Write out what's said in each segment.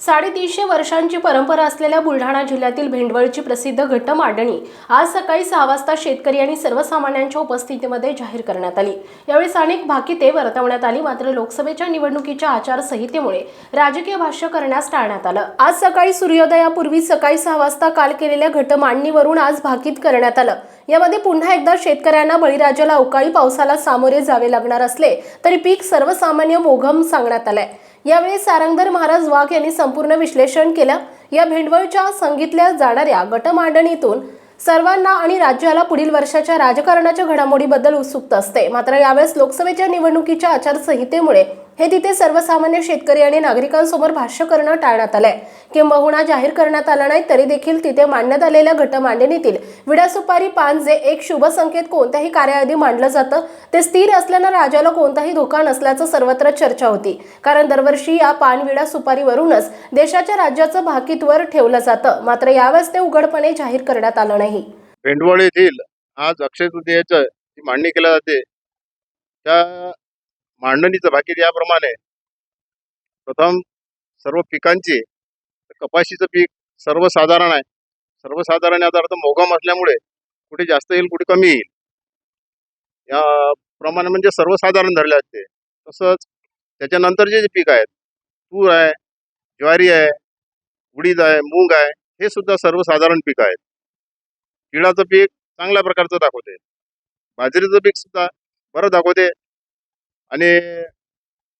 साडेतीनशे वर्षांची परंपरा असलेल्या बुलढाणा जिल्ह्यातील भेंडवळची प्रसिद्ध घट मांडणी आज सकाळी सहा वाजता शेतकरी आणि सर्वसामान्यांच्या उपस्थितीमध्ये जाहीर करण्यात आली. यावेळी अनेक भाकिते वर्तवण्यात आली मात्र लोकसभेच्या निवडणुकीच्या आचारसंहितेमुळे राजकीय भाष्य करण्यास टाळण्यात आलं. आज सकाळी सूर्योदयापूर्वी सकाळी सहा वाजता काल केलेल्या घट मांडणीवरून आज भाकीत करण्यात आलं. यामध्ये पुन्हा एकदा शेतकऱ्यांना बळीराजाला अवकाळी पावसाला सामोरे जावे लागणार असले तरी पीक सर्वसामान्य मोघम सांगण्यात आलंय. यावेळी सारंगधर महाराज वाघ यांनी संपूर्ण विश्लेषण केलं. या भेंडवळच्या सांगितल्या जाणाऱ्या गटमांडणीतून सर्वांना आणि राज्याला पुढील वर्षाच्या राजकारणाच्या घडामोडीबद्दल उत्सुकता असते. मात्र यावेळेस लोकसभेच्या निवडणुकीच्या आचारसंहितेमुळे हे तिथे सर्वसामान्य शेतकरी आणि नागरिकांसमोर भाष्य करणं टाळण्यात आलंय. किंबहुना जाहीर करण्यात आला नाही तरी देखील तिथे मांडण्यात आलेल्या घटमांडणीतील विडा सुपारी पान जे एक शुभ संकेत कोणत्याही कार्याआधी मांडलं जातं ते स्थिर असल्यानं राजाला कोणताही धोका नसल्याचं सर्वत्र चर्चा होती. कारण दरवर्षी या पानविडा सुपारीवरूनच देशाच्या राज्याचं भाकीतवर ठेवलं जातं. मात्र यावेळेस ते उघडपणे जाहीर करण्यात आलं नाही. भेंडवळ येथील आज अक्षय तृतीयेचं मांडणी केल्या जाते त्या मांडणीचं भाकीत याप्रमाणे. प्रथम सर्व पिकांची कपाशीचं पीक सर्वसाधारण आहे. सर्वसाधारण याचा अर्थ मोगम असल्यामुळे कुठे जास्त येईल कुठे कमी येईल. या प्रमाणे म्हणजे सर्वसाधारण धरले असते तसंच त्याच्यानंतरचे जे पीक आहेत तूर आहे ज्वारी आहे उडीद आहे मूग आहे हे सुद्धा सर्वसाधारण पीक आहेत. तिळाचं पीक चांगल्या प्रकारचं दाखवते. बाजरीचं पीक सुद्धा बरं दाखवते. आणि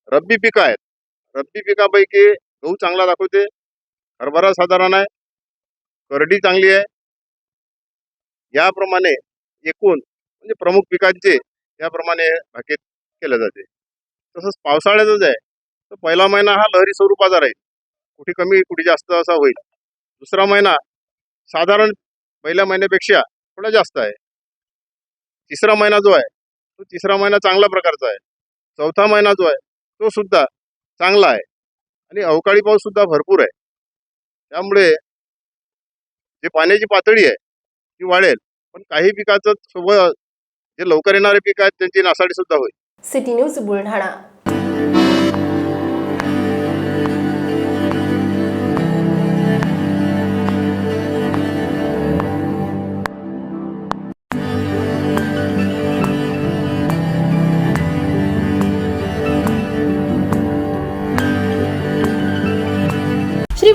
रब्बी पिकं आहेत. रब्बी पिकापैकी गहू चांगला दाखवते. हरभरा साधारण आहे. करडी चांगली आहे. याप्रमाणे एकूण म्हणजे प्रमुख पिकांचे याप्रमाणे भाकीत केले जाते. तसंच पावसाळ्यातच आहे. तर पहिला महिना हा लहरी स्वरूपाचा राहील कुठे कमी कुठे जास्त असा होईल. दुसरा महिना साधारण पहिल्या महिन्यापेक्षा थोडा जास्त आहे. तिसरा महिना जो आहे तो तिसरा महिना चांगल्या प्रकारचा आहे. चौथा महिना जो आहे तो सुद्धा चांगला आहे. आणि अवकाळी पाऊस सुद्धा भरपूर आहे. त्यामुळे जे पाण्याची पातळी आहे ती वाढेल. पण काही पिकाचं सोबत जे लवकर येणारे पीक आहेत त्यांची नासाडी सुद्धा होईल. City news Buldhana.